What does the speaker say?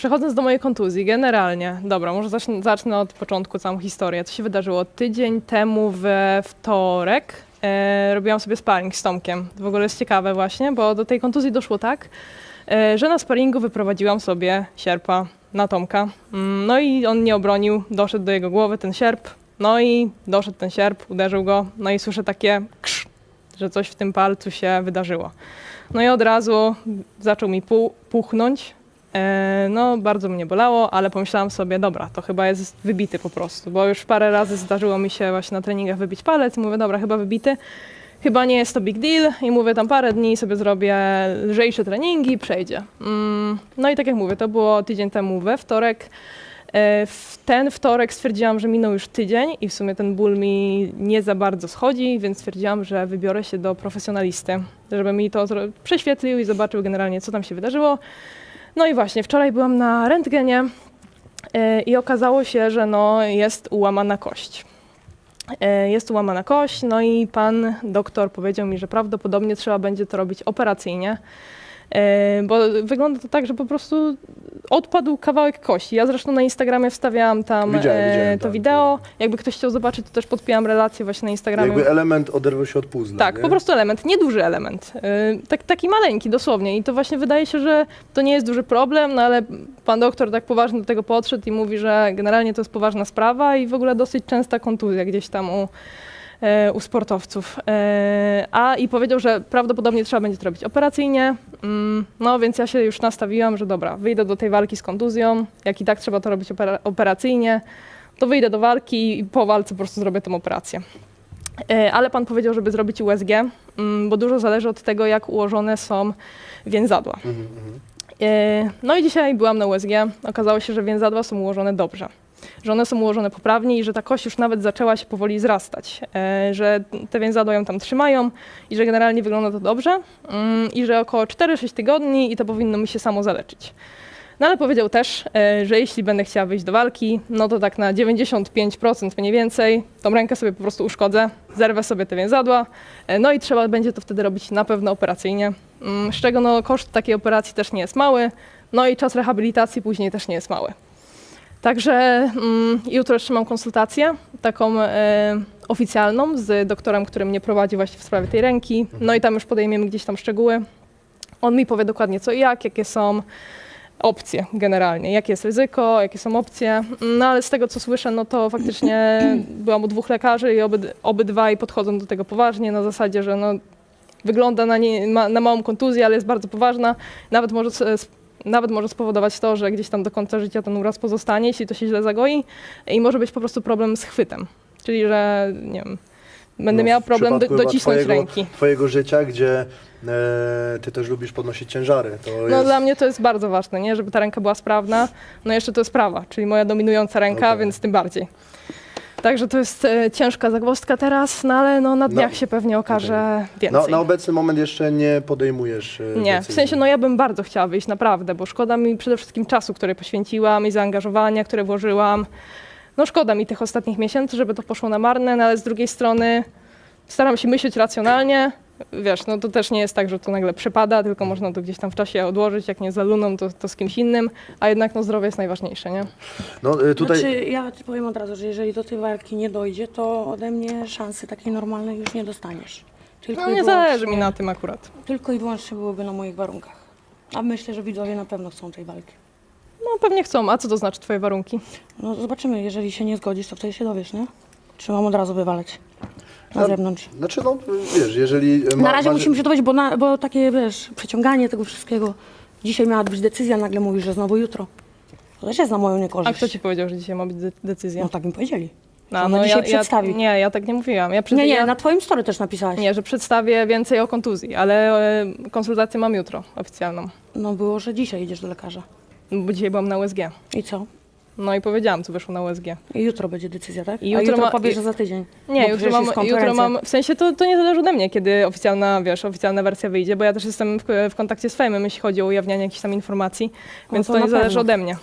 Przechodząc do mojej kontuzji, generalnie, dobra, może zacznę, zacznę od początku całą historię. Co się wydarzyło? Tydzień temu we wtorek e, robiłam sobie sparring z Tomkiem. To w ogóle jest ciekawe właśnie, bo do tej kontuzji doszło tak, e, że na sparingu wyprowadziłam sobie sierpa na Tomka. Mm, No i on nie obronił, doszedł do jego głowy ten sierp, no i doszedł ten sierp, uderzył go, no i słyszę takie krz, że coś w tym palcu się wydarzyło. No i od razu zaczął mi pu- puchnąć. E, No, bardzo mnie bolało, ale pomyślałam sobie, dobra, to chyba jest wybity po prostu, bo już parę razy zdarzyło mi się właśnie na treningach wybić palec i mówię, dobra, chyba wybity. Chyba nie jest to big deal i mówię, tam parę dni sobie zrobię lżejsze treningi i przejdzie. Mm, No i tak jak mówię, to było tydzień temu we wtorek. E, W ten wtorek stwierdziłam, że minął już tydzień i w sumie ten ból mi nie za bardzo schodzi, więc stwierdziłam, że wybiorę się do profesjonalisty, żeby mi to prześwietlił i zobaczył generalnie, co tam się wydarzyło. No i właśnie, wczoraj byłam na rentgenie e, i okazało się, że no, jest ułamana kość. E, Jest ułamana kość, no i pan doktor powiedział mi, że prawdopodobnie trzeba będzie to robić operacyjnie, bo wygląda to tak, że po prostu odpadł kawałek kości. Ja zresztą na Instagramie wstawiałam tam Widziałem, e, widziałem, to tak, wideo. Jakby ktoś chciał zobaczyć, to też podpijam relację właśnie na Instagramie. Jakby element oderwał się od puzzla. Tak, nie? po prostu element, nieduży element. Yy, tak, taki maleńki dosłownie. I to właśnie wydaje się, że to nie jest duży problem, no ale pan doktor tak poważnie do tego podszedł i mówi, że generalnie to jest poważna sprawa i w ogóle dosyć częsta kontuzja gdzieś tam u, e, u sportowców. E, a i powiedział, że prawdopodobnie trzeba będzie to robić operacyjnie. Mm, no więc ja się już nastawiłam, że dobra, wyjdę do tej walki z kontuzją. Jak i tak trzeba to robić opera- operacyjnie, to wyjdę do walki i po walce po prostu zrobię tę operację. E, Ale pan powiedział, żeby zrobić USG, mm, bo dużo zależy od tego, jak ułożone są więzadła. Mhm, mhm. E, No i dzisiaj byłam na USG. Okazało się, że więzadła są ułożone dobrze. Że one są ułożone poprawnie i że ta kość już nawet zaczęła się powoli zrastać. E, Że te więzadła ją tam trzymają i że generalnie wygląda to dobrze. mm, I że około 4-6 tygodni i to powinno mi się samo zaleczyć. No ale powiedział też, e, że jeśli będę chciała wyjść do walki, no to tak na 95% mniej więcej, tą rękę sobie po prostu uszkodzę, zerwę sobie te więzadła, e, no i trzeba będzie to wtedy robić na pewno operacyjnie, Mm, z czego no koszt takiej operacji też nie jest mały, no i czas rehabilitacji później też nie jest mały. Także mm, jutro jeszcze mam konsultację, taką e, oficjalną z doktorem, który mnie prowadzi właśnie w sprawie tej ręki, no i tam już podejmiemy gdzieś tam szczegóły. On mi powie dokładnie co i jak, jakie są opcje generalnie, jakie jest ryzyko, jakie są opcje. No ale z tego co słyszę, no to faktycznie byłam u dwóch lekarzy i obyd, obydwaj podchodzą do tego poważnie na zasadzie, że no, wygląda na, nie, ma, na małą kontuzję, ale jest bardzo poważna. Nawet może, nawet może spowodować to, że gdzieś tam do końca życia ten uraz pozostanie, jeśli to się źle zagoi i może być po prostu problem z chwytem. Czyli, że nie wiem, będę No, miała problem do, docisnąć twojego, ręki. Twojego życia, gdzie e, ty też lubisz podnosić ciężary. No jest... dla mnie to jest bardzo ważne, nie? żeby ta ręka była sprawna. No jeszcze to jest prawa, czyli moja dominująca ręka, Okej. więc tym bardziej. Także to jest e, ciężka zagwozdka teraz, no ale no, na dniach się pewnie okaże Na, więcej. na obecny moment jeszcze nie podejmujesz e, Nie, w decyzji. sensie no ja bym bardzo chciała wyjść, naprawdę, bo szkoda mi przede wszystkim czasu, który poświęciłam i zaangażowania, które włożyłam. No szkoda mi tych ostatnich miesięcy, żeby to poszło na marne, no ale z drugiej strony staram się myśleć racjonalnie. Wiesz, no to też nie jest tak, że to nagle przepada, tylko można to gdzieś tam w czasie odłożyć, jak nie za luną, to, to z kimś innym, a jednak no zdrowie jest najważniejsze, nie? No e, tutaj... Znaczy, ja ci powiem od razu, że jeżeli do tej walki nie dojdzie, to ode mnie szansy takiej normalnej już nie dostaniesz. Tylko, No nie zależy mi na tym akurat. Tylko i wyłącznie byłoby na moich warunkach. A myślę, że widzowie na pewno chcą tej walki. No pewnie chcą, a co to znaczy twoje warunki? No zobaczymy, jeżeli się nie zgodzisz, to wtedy się dowiesz, nie? Czy mam od razu wywalać na No, zewnątrz. Znaczy, no wiesz, jeżeli... Ma, Na razie masz- musimy się dowiedzieć, bo, na, bo takie, wiesz, przeciąganie tego wszystkiego. Dzisiaj miała być decyzja, nagle mówisz, że znowu jutro. To też jest na moją A niekorzyść. kto ci powiedział, że dzisiaj ma być de- decyzja? No tak mi powiedzieli. A, ona dzisiaj przedstawi. Ja, nie, ja tak nie mówiłam. Ja, przed, Nie, nie, ja, na twoim story też napisałaś. Nie, że przedstawię więcej o kontuzji, ale e, konsultację mam jutro oficjalną. No było, że dzisiaj idziesz do lekarza. Bo dzisiaj byłam na USG. I co? No i powiedziałam, co wyszło na USG. I jutro będzie decyzja, tak? I jutro A jutro ma- za tydzień. Nie, jutro mam, jutro mam, w sensie to, to nie zależy ode mnie, kiedy oficjalna, wiesz, oficjalna wersja wyjdzie, bo ja też jestem w, w kontakcie z Fejmem, jeśli chodzi o ujawnianie jakichś tam informacji, No więc to to, nie zależy ode mnie.